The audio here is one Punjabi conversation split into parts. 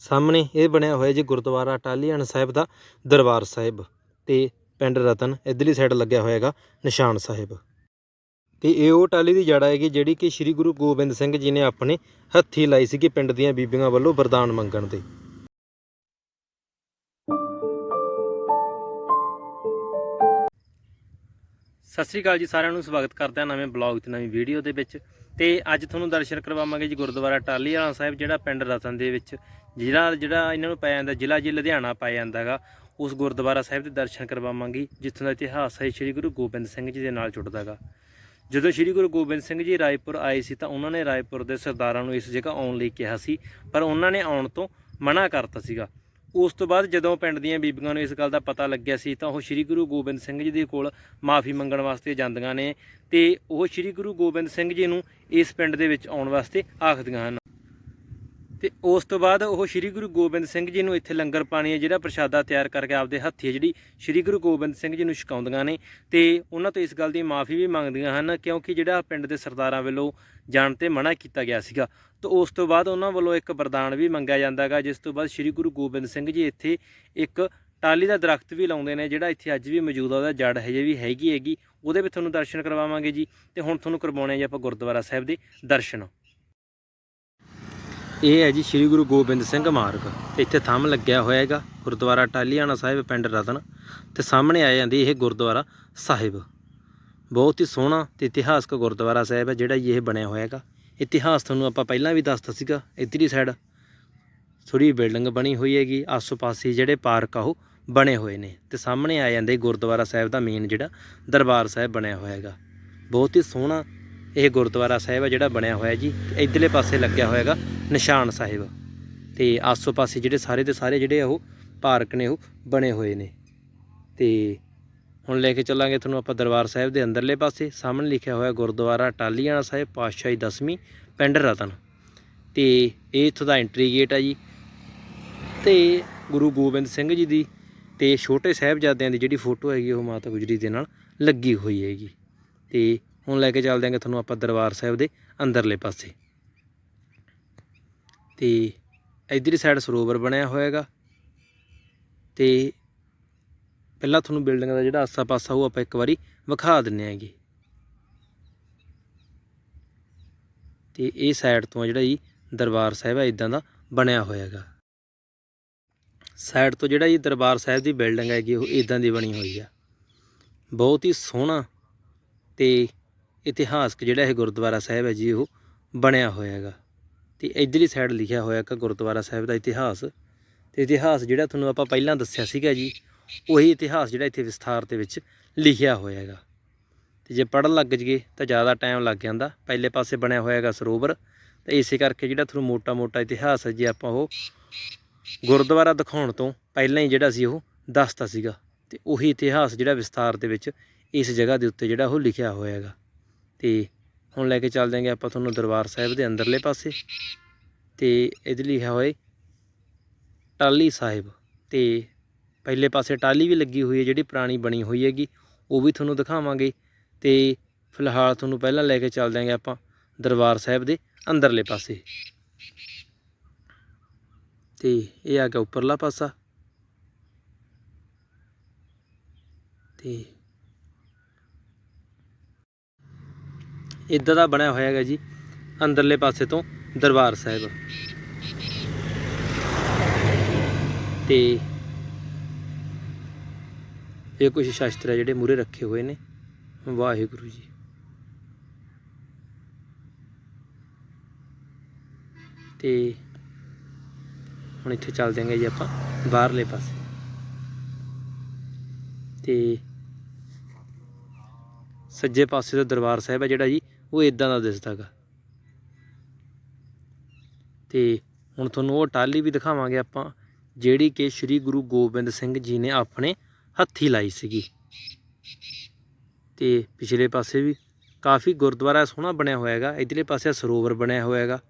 ਸਾਹਮਣੇ ਇਹ ਬਣਿਆ ਹੋਇਆ ਜੀ ਗੁਰਦੁਆਰਾ ਟਾਲੀਆਣ ਸਾਹਿਬ ਦਾ ਦਰਬਾਰ ਸਾਹਿਬ ਤੇ ਪਿੰਡ ਰਤਨ ਇਧਰਲੀ ਸਾਈਡ ਲੱਗਿਆ ਹੋਇਆਗਾ ਨਿਸ਼ਾਨ ਸਾਹਿਬ। ਤੇ ਇਹ ਉਹ ਟਾਲੀ ਦੀ ਜੜ ਹੈਗੀ ਜਿਹੜੀ ਕਿ ਸ੍ਰੀ ਗੁਰੂ ਗੋਬਿੰਦ ਸਿੰਘ ਜੀ ਨੇ ਆਪਣੇ ਹੱਥੀ ਲਾਈ ਸੀਗੀ ਪਿੰਡ ਦੀਆਂ ਬੀਬੀਆਂ ਵੱਲੋਂ ਵਰਦਾਨ ਮੰਗਣ ਦੇ ਸਤਿ ਸ੍ਰੀ ਅਕਾਲ ਜੀ, ਸਾਰਿਆਂ ਨੂੰ ਸਵਾਗਤ ਕਰਦੇ ਹਾਂ ਨਵੇਂ ਬਲੌਗ ਤੇ, ਨਵੀਂ ਵੀਡੀਓ ਦੇ ਵਿੱਚ। ਤੇ ਅੱਜ ਤੁਹਾਨੂੰ ਦਰਸ਼ਨ ਕਰਵਾਵਾਂਗੇ ਜੀ ਗੁਰਦੁਆਰਾ ਟਾਲੀ ਵਾਲਾ ਸਾਹਿਬ, ਜਿਹੜਾ ਪਿੰਡ ਰਤਨ ਦੇ ਵਿੱਚ, ਜਿਹੜਾ ਜਿਹੜਾ ਇਹਨਾਂ ਨੂੰ ਪਾਇਆ ਜਾਂਦਾ, ਜ਼ਿਲ੍ਹਾ ਜੀ ਲੁਧਿਆਣਾ ਪੈ ਜਾਂਦਾਗਾ ਉਸ ਗੁਰਦੁਆਰਾ ਸਾਹਿਬ ਦੇ ਦਰਸ਼ਨ ਕਰਵਾਵਾਂਗੇ ਜਿੱਥੋਂ ਦਾ ਇਤਿਹਾਸ ਹੈ, ਸ੍ਰੀ ਗੁਰੂ ਗੋਬਿੰਦ ਸਿੰਘ ਜੀ ਦੇ ਨਾਲ ਜੁੜਦਾਗਾ ਜਦੋਂ ਸ੍ਰੀ ਗੁਰੂ ਗੋਬਿੰਦ ਸਿੰਘ ਜੀ ਰਾਏਪੁਰ ਆਏ ਸੀ, ਤਾਂ ਉਹਨਾਂ ਨੇ ਰਾਏਪੁਰ ਦੇ ਸਰਦਾਰਾਂ ਨੂੰ ਇਸ ਜਗ੍ਹਾ ਆਉਣ ਲਈ ਕਿਹਾ ਸੀ, ਪਰ ਉਹਨਾਂ ਨੇ ਆਉਣ ਤੋਂ ਮਨਾ ਕਰਤਾ ਸੀਗਾ। ਉਸ ਤੋਂ ਬਾਅਦ ਜਦੋਂ ਪਿੰਡ ਦੀਆਂ ਬੀਬੀਆਂ ਨੂੰ ਇਸ ਗੱਲ ਦਾ ਪਤਾ ਲੱਗਿਆ ਸੀ, ਤਾਂ ਉਹ ਸ੍ਰੀ ਗੁਰੂ ਗੋਬਿੰਦ ਸਿੰਘ ਜੀ ਦੇ ਕੋਲ ਮਾਫੀ ਮੰਗਣ ਵਾਸਤੇ ਜਾਂਦੀਆਂ ਨੇ ਤੇ ਉਹ ਸ੍ਰੀ ਗੁਰੂ ਗੋਬਿੰਦ ਸਿੰਘ ਜੀ ਨੂੰ ਇਸ ਪਿੰਡ ਦੇ ਵਿੱਚ ਆਉਣ ਵਾਸਤੇ ਆਖਦੀਆਂ ਹਨ। ਤੇ ਉਸ ਤੋਂ ਬਾਅਦ ਉਹ ਸ੍ਰੀ ਗੁਰੂ ਗੋਬਿੰਦ ਸਿੰਘ ਜੀ ਨੂੰ ਇੱਥੇ ਲੰਗਰ ਪਾਣੀ ਹੈ, ਜਿਹੜਾ ਪ੍ਰਸ਼ਾਦਾ ਤਿਆਰ ਕਰਕੇ ਆਪਦੇ ਹੱਥੀਂ ਜਿਹੜੀ ਸ੍ਰੀ ਗੁਰੂ ਗੋਬਿੰਦ ਸਿੰਘ ਜੀ ਨੂੰ ਛਕਾਉਂਦੀਆਂ ਨੇ। ਤੇ ਉਹਨਾਂ ਤੋਂ ਇਸ ਗੱਲ ਦੀ ਮਾਫੀ ਵੀ ਮੰਗਦੀਆਂ ਹਨ, ਕਿਉਂਕਿ ਜਿਹੜਾ ਪਿੰਡ ਦੇ ਸਰਦਾਰਾਂ ਵੱਲੋਂ ਜਾਣ ਤੇ ਮਨਾ ਕੀਤਾ ਗਿਆ ਸੀਗਾ। ਤੇ ਉਸ ਤੋਂ ਬਾਅਦ ਉਹਨਾਂ ਵੱਲੋਂ ਇੱਕ ਵਰਦਾਨ ਵੀ ਮੰਗਿਆ ਜਾਂਦਾਗਾ ਜਿਸ ਤੋਂ ਬਾਅਦ ਸ੍ਰੀ ਗੁਰੂ ਗੋਬਿੰਦ ਸਿੰਘ ਜੀ ਇੱਥੇ ਇੱਕ ਟਾਲੀ ਦਾ ਦਰਖਤ ਵੀ ਲਾਉਂਦੇ ਨੇ, ਜਿਹੜਾ ਇੱਥੇ ਅੱਜ ਵੀ ਮੌਜੂਦ ਆ, ਉਹਦਾ ਜੜ ਹਜੇ ਵੀ ਹੈਗੀ ਹੈਗੀ। ਉਹਦੇ ਵਿੱਚ ਤੁਹਾਨੂੰ ਦਰਸ਼ਨ ਕਰਵਾਵਾਂਗੇ ਜੀ। ਤੇ ਹੁਣ ਤੁਹਾਨੂੰ ਕਰਵਾਉਣੇ ਜੀ ਆਪਾਂ ਗੁਰਦੁਆਰਾ ਸਾਹਿਬ ਦੇ ਦਰਸ਼ਨ। ਇਹ ਹੈ ਜੀ ਸ੍ਰੀ ਗੁਰੂ ਗੋਬਿੰਦ ਸਿੰਘ ਮਾਰਗ। ਇੱਥੇ ਥੰਮ ਲੱਗਿਆ ਹੋਇਆ ਹੈਗਾ ਗੁਰਦੁਆਰਾ ਟਾਲੀਆਣਾ ਸਾਹਿਬ, ਪਿੰਡ ਰਤਨ। ਤੇ ਸਾਹਮਣੇ ਆ ਜਾਂਦੀ ਇਹ ਗੁਰਦੁਆਰਾ ਸਾਹਿਬ। ਬਹੁਤ ਹੀ ਸੋਹਣਾ ਤੇ ਇਤਿਹਾਸਕ ਗੁਰਦੁਆਰਾ ਸਾਹਿਬ ਹੈ ਜਿਹੜਾ ਜੀ ਇਹ ਬਣਿਆ ਹੋਇਆ ਹੈਗਾ ਇਤਿਹਾਸ ਤੁਹਾਨੂੰ ਆਪਾਂ ਪਹਿਲਾਂ ਵੀ ਦੱਸਤਾ ਸੀਗਾ ਇੱਧਰਲੀ ਸਾਈਡ ਥੋੜੀ ਬਿਲਡਿੰਗ ਬਣੀ ਹੋਈ ਹੈਗੀ, ਆਸੋ-ਪਾਸੇ ਜਿਹੜੇ ਪਾਰਕ ਆ ਉਹ ਬਣੇ ਹੋਏ ਨੇ। ਤੇ ਸਾਹਮਣੇ ਆ ਜਾਂਦੇ ਗੁਰਦੁਆਰਾ ਸਾਹਿਬ ਦਾ ਮੇਨ ਜਿਹੜਾ ਦਰਬਾਰ ਸਾਹਿਬ ਬਣਿਆ ਹੋਇਆ ਹੈਗਾ ਬਹੁਤ ਹੀ ਸੋਹਣਾ ਇਹ ਗੁਰਦੁਆਰਾ ਸਾਹਿਬ ਹੈ ਜਿਹੜਾ ਬਣਿਆ ਹੋਇਆ ਜੀ, ਤੇ ਇੱਧਰਲੇ ਪਾਸੇ ਲੱਗਿਆ ਹੋਇਆ ਨਿਸ਼ਾਨ ਸਾਹਿਬ। ਤੇ ਆਸੋ-ਪਾਸੇ ਜਿਹੜੇ ਸਾਰੇ ਦੇ ਸਾਰੇ ਜਿਹੜੇ ਉਹ ਪਾਰਕ ਨੇ, ਉਹ ਬਣੇ ਹੋਏ ਨੇ। ਤੇ ਹੁਣ ਲੈ ਕੇ ਚੱਲਾਂਗੇ ਤੁਹਾਨੂੰ ਆਪਾਂ ਦਰਬਾਰ ਸਾਹਿਬ ਦੇ ਅੰਦਰਲੇ ਪਾਸੇ। ਸਾਹਮਣੇ ਲਿਖਿਆ ਹੋਇਆ ਗੁਰਦੁਆਰਾ ਟਾਲੀਆਣਾ ਸਾਹਿਬ, ਪਾਤਸ਼ਾਹੀ ਦਸਵੀਂ, ਪਿੰਡ ਰਤਨ। ਤੇ ਇਹ ਇੱਥੋਂ ਦਾ ਐਂਟਰੀ ਗੇਟ ਆ ਜੀ। ਤੇ ਗੁਰੂ ਗੋਬਿੰਦ ਸਿੰਘ ਜੀ ਦੀ ਤੇ ਛੋਟੇ ਸਾਹਿਬਜ਼ਾਦਿਆਂ ਦੀ ਜਿਹੜੀ ਫੋਟੋ ਹੈਗੀ, ਉਹ ਮਾਤਾ ਗੁਜਰੀ ਦੇ ਨਾਲ ਲੱਗੀ ਹੋਈ ਹੈਗੀ। ਤੇ ਹੁਣ ਲੈ ਕੇ ਚੱਲਦੇ ਆਂਗੇ ਤੁਹਾਨੂੰ ਆਪਾਂ ਦਰਬਾਰ ਸਾਹਿਬ ਦੇ ਅੰਦਰਲੇ ਪਾਸੇ। ਤੇ ਇਧਰਲੀ ਸਾਈਡ ਸਰੋਵਰ ਬਣਿਆ ਹੋਇਆ ਹੈਗਾ ਤੇ ਪਹਿਲਾਂ ਤੁਹਾਨੂੰ ਬਿਲਡਿੰਗ ਦਾ ਜਿਹੜਾ ਆਸਾ ਪਾਸਾ ਉਹ ਆਪਾਂ ਇੱਕ ਵਾਰੀ ਵਿਖਾ ਦਿੰਨੇ ਆਂਗੇ। ਤੇ ਇਹ ਸਾਈਡ ਤੋਂ ਜਿਹੜਾ ਜੀ ਦਰਬਾਰ ਸਾਹਿਬ ਹੈ ਇਦਾਂ ਦਾ ਬਣਿਆ ਹੋਇਆ ਹੈਗਾ ਸਾਈਡ ਤੋਂ ਜਿਹੜਾ ਜੀ ਦਰਬਾਰ ਸਾਹਿਬ ਦੀ ਬਿਲਡਿੰਗ ਹੈਗੀ, ਉਹ ਇਦਾਂ ਦੀ ਬਣੀ ਹੋਈ ਆ। ਬਹੁਤ ਹੀ ਸੋਹਣਾ ਤੇ ਇਤਿਹਾਸਕ ਜਿਹੜਾ ਇਹ ਗੁਰਦੁਆਰਾ ਸਾਹਿਬ ਹੈ ਜੀ, ਉਹ ਬਣਿਆ ਹੋਇਆ ਹੈਗਾ। ਤੇ ਇਧਰਲੀ ਸਾਈਡ ਲਿਖਿਆ ਹੋਇਆ ਕਿ ਗੁਰਦੁਆਰਾ ਸਾਹਿਬ ਦਾ ਇਤਿਹਾਸ। ਤੇ ਇਤਿਹਾਸ ਜਿਹੜਾ ਤੁਹਾਨੂੰ ਆਪਾਂ ਪਹਿਲਾਂ ਦੱਸਿਆ ਸੀਗਾ ਜੀ, ਉਹੀ ਇਤਿਹਾਸ ਜਿਹੜਾ ਇੱਥੇ ਵਿਸਥਾਰ ਦੇ ਵਿੱਚ ਲਿਖਿਆ ਹੋਇਆ ਹੈਗਾ। ਤੇ ਜੇ ਪੜਨ ਲੱਗ ਜਗੇ ਤਾਂ ਜ਼ਿਆਦਾ ਟਾਈਮ ਲੱਗ ਜਾਂਦਾ। ਪਹਿਲੇ ਪਾਸੇ ਬਣਿਆ ਹੋਇਆ ਹੈਗਾ ਸਰੋਵਰ। ਤੇ ਇਸੇ ਕਰਕੇ ਜਿਹੜਾ ਤੁਹਾਨੂੰ ਮੋਟਾ-ਮੋਟਾ ਇਤਿਹਾਸ ਹੈ ਜੀ, ਆਪਾਂ ਉਹ ਗੁਰਦੁਆਰਾ ਦਿਖਾਉਣ ਤੋਂ ਪਹਿਲਾਂ ਹੀ ਜਿਹੜਾ ਸੀ, ਉਹ ਦੱਸਤਾ ਸੀਗਾ। ਤੇ ਉਹੀ ਇਤਿਹਾਸ ਜਿਹੜਾ ਵਿਸਥਾਰ ਦੇ ਵਿੱਚ ਇਸ ਜਗ੍ਹਾ ਦੇ ਉੱਤੇ ਜਿਹੜਾ ਉਹ ਲਿਖਿਆ ਹੋਇਆ ਹੈਗਾ। ਤੇ ਹੁਣ ਲੈ ਕੇ ਚੱਲ ਜਾਂਗੇ ਆਪਾਂ ਤੁਹਾਨੂੰ ਦਰਬਾਰ ਸਾਹਿਬ ਦੇ ਅੰਦਰਲੇ ਪਾਸੇ। ਤੇ ਇਹਦੇ ਲਿਖਿਆ ਹੋਇਆ ਟਾਲੀ ਸਾਹਿਬ। ਤੇ ਪਹਿਲੇ ਪਾਸੇ ਟਾਲੀ ਵੀ ਲੱਗੀ ਹੋਈ ਹੈ, ਜਿਹੜੀ ਪੁਰਾਣੀ ਬਣੀ ਹੋਈ ਹੈਗੀ, ਉਹ ਵੀ ਤੁਹਾਨੂੰ ਦਿਖਾਵਾਂਗੇ। ਤੇ ਫਿਲਹਾਲ ਤੁਹਾਨੂੰ ਪਹਿਲਾਂ ਲੈ ਕੇ ਚੱਲ ਜਾਂਗੇ ਆਪਾਂ ਦਰਬਾਰ ਸਾਹਿਬ ਦੇ ਅੰਦਰਲੇ ਪਾਸੇ। ਤੇ ਇਹ ਆ ਗਿਆ ਉੱਪਰਲਾ ਪਾਸਾ। ਤੇ ਇਦਾਂ ਦਾ ਬਣਿਆ ਹੋਇਆ ਹੈਗਾ ਜੀ, ਅੰਦਰਲੇ ਪਾਸੇ ਤੋਂ ਦਰਬਾਰ ਸਾਹਿਬ। ਤੇ ਇਹ ਕੁਝ ਸ਼ਾਸਤਰ ਹੈ ਜਿਹੜੇ ਮੂਰੇ ਰੱਖੇ ਹੋਏ ਨੇ। ਵਾਹਿਗੁਰੂ ਜੀ। ਤੇ ਹੁਣ ਇੱਥੇ ਚੱਲਦੇ ਜਾਂਗੇ ਜੀ ਆਪਾਂ ਬਾਹਰਲੇ ਪਾਸੇ। ਤੇ ਸੱਜੇ ਪਾਸੇ ਦਾ ਦਰਬਾਰ ਸਾਹਿਬ ਹੈ ਜਿਹੜਾ ਜੀ ਉਹ ਇਦਾਂ ਦਾ ਦਿਸਦਾਗਾ ਤੇ ਹੁਣ ਤੁਹਾਨੂੰ ਉਹ ਟਾਲੀ ਵੀ ਦਿਖਾਵਾਂਗੇ ਆਪਾਂ, ਜਿਹੜੀ ਕਿ ਸ੍ਰੀ ਗੁਰੂ ਗੋਬਿੰਦ ਸਿੰਘ ਜੀ ਨੇ ਆਪਣੇ ਹੱਥੀ ਲਾਈ ਸੀਗੀ। ਤੇ ਪਿਛਲੇ ਪਾਸੇ ਵੀ ਕਾਫੀ ਗੁਰਦੁਆਰਾ ਸੋਹਣਾ ਬਣਿਆ ਹੋਇਆ ਹੈਗਾ, ਇਧਰਲੇ ਪਾਸੇ ਸਰੋਵਰ ਬਣਿਆ ਹੋਇਆ ਹੈਗਾ।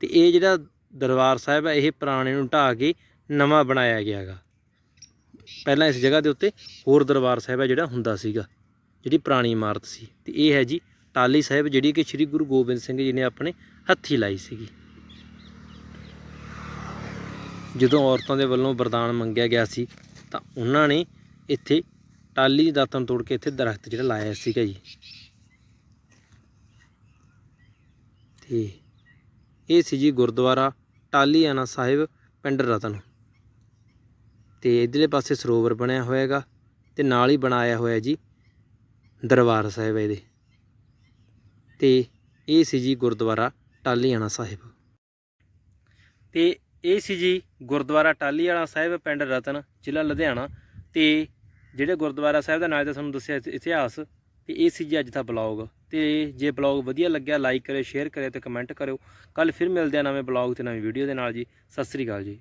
ਤੇ ਇਹ ਜਿਹੜਾ ਦਰਬਾਰ ਸਾਹਿਬ ਹੈ, ਇਹ ਪੁਰਾਣੇ ਨੂੰ ਢਾਹ ਕੇ ਨਵਾਂ ਬਣਾਇਆ ਗਿਆ ਹੈਗਾ। ਪਹਿਲਾਂ ਇਸ ਜਗ੍ਹਾ ਦੇ ਉੱਤੇ ਹੋਰ ਦਰਬਾਰ ਸਾਹਿਬ ਹੈ ਜਿਹੜਾ ਹੁੰਦਾ ਸੀਗਾ, ਜਿਹੜੀ ਪੁਰਾਣੀ ਇਮਾਰਤ ਸੀ। ਤੇ ਇਹ ਹੈ ਜੀ ਟਾਲੀ ਸਾਹਿਬ ਜਿਹੜੀ ਕਿ ਸ੍ਰੀ ਗੁਰੂ ਗੋਬਿੰਦ ਸਿੰਘ ਜੀ ਨੇ ਆਪਣੇ ਹੱਥੀ ਲਾਈ ਸੀਗੀ। ਜਦੋਂ ਔਰਤਾਂ ਦੇ ਵੱਲੋਂ ਵਰਦਾਨ ਮੰਗਿਆ ਗਿਆ ਸੀ, ਤਾਂ ਉਹਨਾਂ ਨੇ ਇੱਥੇ ਟਾਲੀ ਦੀ ਦਾਤਨ ਤੋੜ ਕੇ ਇੱਥੇ ਦਰਖਤ ਜਿਹੜਾ ਲਾਇਆ ਸੀਗਾ ਜੀ। ਤੇ ਇਹ ਸੀ ਜੀ ਗੁਰਦੁਆਰਾ ਟਾਲੀਆਣਾ ਸਾਹਿਬ ਪਿੰਡ ਰਤਨ। ਤੇ ਇਧਰਲੇ ਪਾਸੇ ਸਰੋਵਰ ਬਣਿਆ ਹੋਇਆ ਹੈਗਾ ਤੇ ਨਾਲ ਹੀ ਬਣਾਇਆ ਹੋਇਆ ਜੀ ਦਰਬਾਰ ਸਾਹਿਬ ਇਹਦੇ। ਤੇ ਇਹ ਸੀ ਜੀ ਗੁਰਦੁਆਰਾ ਟਾਲੀਆਣਾ ਸਾਹਿਬ। ਤੇ ਇਹ ਸੀ ਜੀ ਗੁਰਦੁਆਰਾ ਟਾਲੀਆਣਾ ਸਾਹਿਬ ਪਿੰਡ ਰਤਨ, ਜ਼ਿਲ੍ਹਾ ਲੁਧਿਆਣਾ। ਤੇ ਜਿਹੜੇ ਗੁਰਦੁਆਰਾ ਸਾਹਿਬ ਦਾ ਨਾਲ ਤਾਂ ਤੁਹਾਨੂੰ ਦੱਸਿਆ ਇਤਿਹਾਸ, ਤੇ ਇਹ ਸੀ ਜੀ ਅੱਜ ਦਾ ਬਲੌਗ। ਤੇ ਜੇ ਬਲੌਗ ਵਧੀਆ ਲੱਗਿਆ, ਲਾਈਕ ਕਰਿਓ, ਸ਼ੇਅਰ ਕਰਿਓ ਤੇ ਕਮੈਂਟ ਕਰਿਓ। ਕੱਲ ਫਿਰ ਮਿਲਦੇ ਆ ਨਵੇਂ ਬਲੌਗ ਤੇ ਨਵੀਂ ਵੀਡੀਓ ਦੇ ਨਾਲ ਜੀ। ਸਤਿ ਸ੍ਰੀ ਅਕਾਲ ਜੀ।